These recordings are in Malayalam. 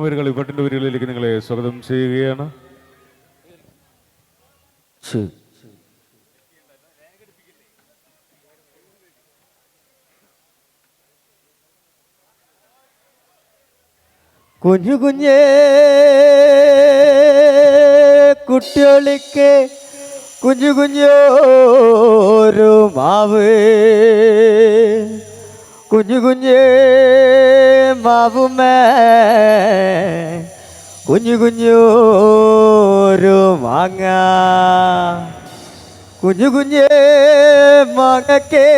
വരികൾ ഇവട്ടിന്റെ വരികളിലേക്ക് നിങ്ങളെ സ്വാഗതം ചെയ്യുകയാണ്. കുഞ്ഞു കുഞ്ഞേ കുട്ടികളിക്ക് കുഞ്ഞു കുഞ്ഞോരു മാവ്. കുഞ്ഞു കുഞ്ഞേ മാവുമേ കുഞ്ഞു കുഞ്ഞോരു മാങ്ങ. കുഞ്ഞു കുഞ്ഞേ മാങ്ങക്കേ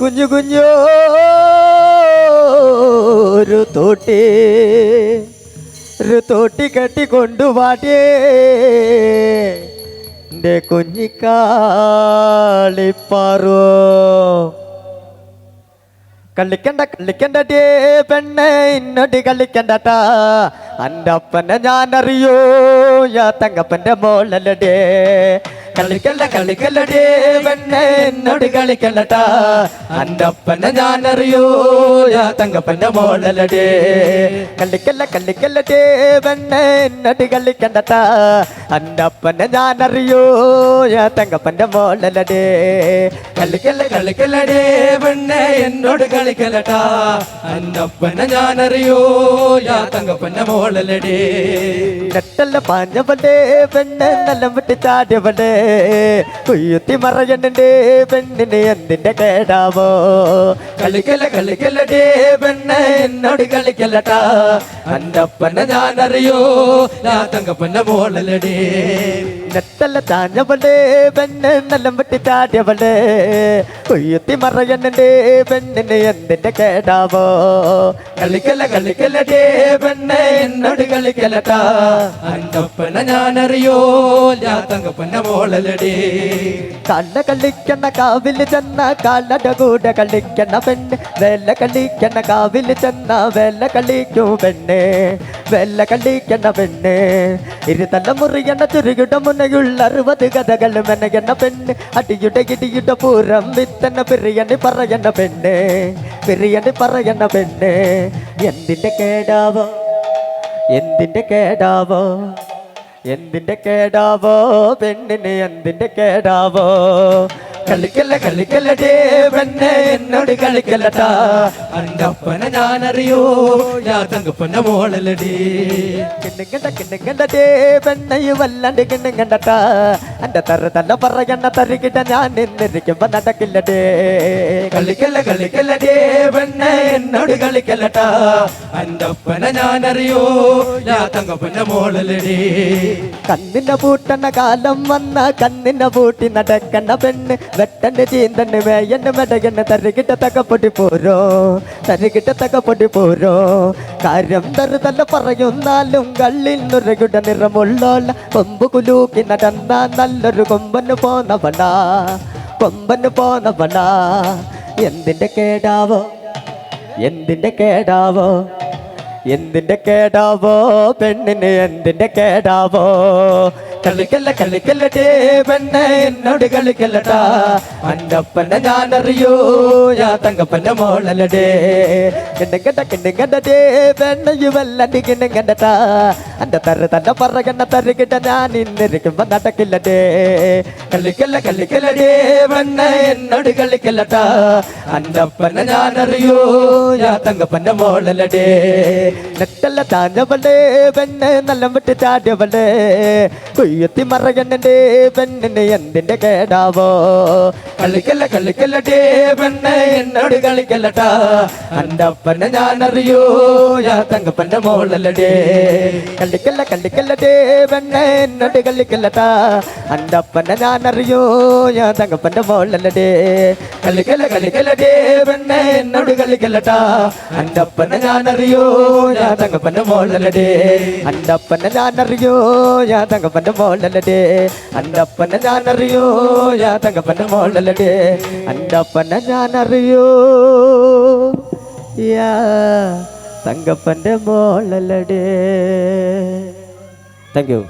കുഞ്ഞു കുഞ്ഞോരു തോട്ടി. ഒരു തോട്ടി കെട്ടി കൊണ്ടുപാടിയേ എന്റെ കുഞ്ഞിക്കാളിപ്പാറോ. കളിക്കണ്ട കളിക്കണ്ടേ പെണ്ണെ ഇന്നോട്ട് കളിക്കണ്ടട്ടാ. എന്റെ അപ്പനെ അറിയോ യാ തങ്കപ്പന്റെ മോളല്ലടേ കളിക്കല്ല കളിക്കല്ലടേ പെണ്ണെ എന്നോട് കളിക്കണ്ടട്ടാ. എന്റെ ഞാൻ അറിയോ യാ തങ്കപ്പന്റെ മോളല്ലടേ കളിക്കല്ല കളിക്കല്ലടേ പെണ്ണെ എന്നോട് കളിക്കണ്ടട്ടാ. എന്റെ ഞാൻ അറിയോ യാ തങ്കപ്പന്റെ മോളല്ലടേ കളിക്കല്ല കളിക്കല്ലടേ പെണ്ണെ എന്നോട് കളിക്കലട്ടാ അന്നപ്പനെ ഞാൻ യാ തങ്കപ്പന്റെ മോളലടേ നെട്ടല്ല പാഞ്ഞവളേ പെണ്ണെ നല്ല വിട്ട് ചാടിയവളേ കുയ്യുത്തി മറയണ്ണന്റെ പെണ്ണിന് എന്തിന്റെ കേടാവോ? കളിക്കല കളിക്കല്ലടേ പെണ്ണ എന്നോട് കളിക്കലട്ടാ അന്നപ്പനെ ഞാനറിയോ? ഞാൻ തങ്കപ്പന്റെ മോളലടേ നെത്തല്ല താഞ്ഞവളേ പെണ്ണ് നല്ല വെട്ടി ചാടിയവളേ. കുയ്യുത്തി മറയണ്ണന്റെ പെണ്ണിന് എന്തിന്റെ കേടാവോ? കളിക്കല കളിക്കല്ലടേ പെണ്ണ എന്നോട് കളിക്കലട്ടാ അന്നപ്പനെ ഞാനറിയോ? യാ തങ്കപ്പന്റെ മോളലടേ കണ്ണ കളിക്കണ കാവിൽ ചെന്ന കള്ളട കൂടെ കളിക്കണ പെണ്ണ്. വെല്ല കളിക്കണ കാവിൽ ചെന്ന വെല്ല കളിക്കൂ പെണ്ണ്. വെല്ല കളിക്കണ പെണ്ണ്. ഇരുതല മുറിയണ ചുരുകിട മുനയുള്ള അറുപത് കഥകൾ മെനയണ പെണ്ണ്. അടിയുടെ ഇടിയുടെ പൂരം വിത്തന പിറിയണി പറയണ പെണ്ണ്. പിറിയണി പറയണ പെണ്ണ്. എന്തിന്റെ കേടാവോ? എന്തിന്റെ കേടാവോ? എന്തിന്റെ കേടാവോ പെണ്ണിന് എന്തിന്റെ കേടാവോ കളിക്കല്ല കളിക്കല്ല പെണ്ണെ എന്നോട് കളിക്കല്ലട്ടാ. അണ്ടപ്പനെ ഞാനറിയോ? ഞാൻ തങ്കപ്പന്റെ മോളലടേ കിണ്ണുങ്കണ്ട കിണ്ണുങ്കണ്ട പെണ്ണയും വല്ലാണ്ട് കിണ്ണുങ്കണ്ടട്ടാ എന്റെ തറ തന്നെ പറയണ്ണ തരികിട്ട ഞാൻ നിന്നിരിക്കുമ്പോ നടക്കില്ലടേ കളിക്കല്ല കളിക്കല്ല പെണ്ണെ എന്നോട് കളിക്കല്ലട്ടാ. അണ്ടപ്പനെ ഞാനറിയോ? ഞാൻ തങ്കപ്പന്റെ മോളലടേ കണ്ണിന്റെ പൂട്ടണ കാലം വന്ന കണ്ണിന്റെ പൂട്ടി നടക്കണ പെണ്ണ് വെട്ടന്റെ ചീന്തന് മേയന്റെ മെടകന് തരികിട്ട തകപ്പൊടി പോരോ? തരികിട്ട തകപ്പൊടി പോരോ? കാര്യം തറുതല്ല പറയുന്നാലും കള്ളിൽ നുരകുട നിറമുള്ള കൊമ്പ് കുലൂക്കി നടന്ന നല്ലൊരു കൊമ്പന് പോന്നവളാ കൊമ്പന് പോന്നവളാ എന്തിന്റെ കേടാവോ? എന്തിന്റെ കേടാവോ? എന്തിന്റെ കേടാവോ? പെണ്ണിന് എന്തിന്റെ കേടാവോ? കളിക്കല്ല കളിക്കല്ലടേ പെണ്ണെ എന്നോട് കളിക്കല്ലട്ടാ അണ്ടപ്പനെ ഞാനറിയോ യാ തങ്കപ്പന്റെ മോളലടേ കിണ്ണുങ്ങണ്ട കിണ്ണുങ്ങണ്ടേ പെണ്ണയും വല്ലണ്ടി കിണ്ണുങ്ങണ്ടട്ടാ അന്റെ തറ തന്നെ പറയണ തരുകിട്ട ഞാൻ ഇന്നിരിക്കുമ്പോ നടക്കില്ലടേ കളിക്കല്ല കളിക്കല്ലടേ പെണ്ണെ എന്നോട് കളിക്കല്ലട്ടാ അണ്ടപ്പനെ ഞാനറിയോ യാ തങ്കപ്പന്റെ മോളലടേ നെട്ടല്ല താഞ്ഞവളേ പെണ്ണ് നല്ല വിട്ട് ചാടിയവളേ. കുയ്യത്തി മറയണ്ണന്റെ പെണ്ണിന് എന്തിന്റെ കേടാവോ? കളിക്കല്ല കളിക്കല്ലടേ പെണ്ണെ എന്നോട് കളിക്കല്ലട്ടാ. അണ്ടപ്പനെ ഞാനറിയോ? യാ തങ്കപ്പന്റെ മോളലടേ കളിക്കല്ല കളിക്കല്ലടേ പെണ്ണ് എന്നോട് കളിക്കല്ലട്ടാ. അണ്ടപ്പനെ ഞാനറിയോ? ഞാൻ തങ്കപ്പന്റെ മോളല്ലടേ കളിക്കല്ല കളിക്കല്ലടേ പെണ്ണെ എന്നോട് കളിക്കല്ലട്ടാ. അണ്ടപ്പനെ ഞാനറിയോ? യാ തങ്കപ്പന്റെ മോളലടേ അണ്ടപ്പനെ ഞാനറിയോ? ഞാൻ തങ്കപ്പന്റെ മോളല്ലടേ. അണ്ടപ്പനെ ഞാനറിയോ? ഞാൻ തങ്കപ്പന്റെ മോളല്ലടേ. അണ്ടപ്പനെ ഞാനറിയോ? യാ തങ്കപ്പന്റെ മോളല്ലടേ. Thank you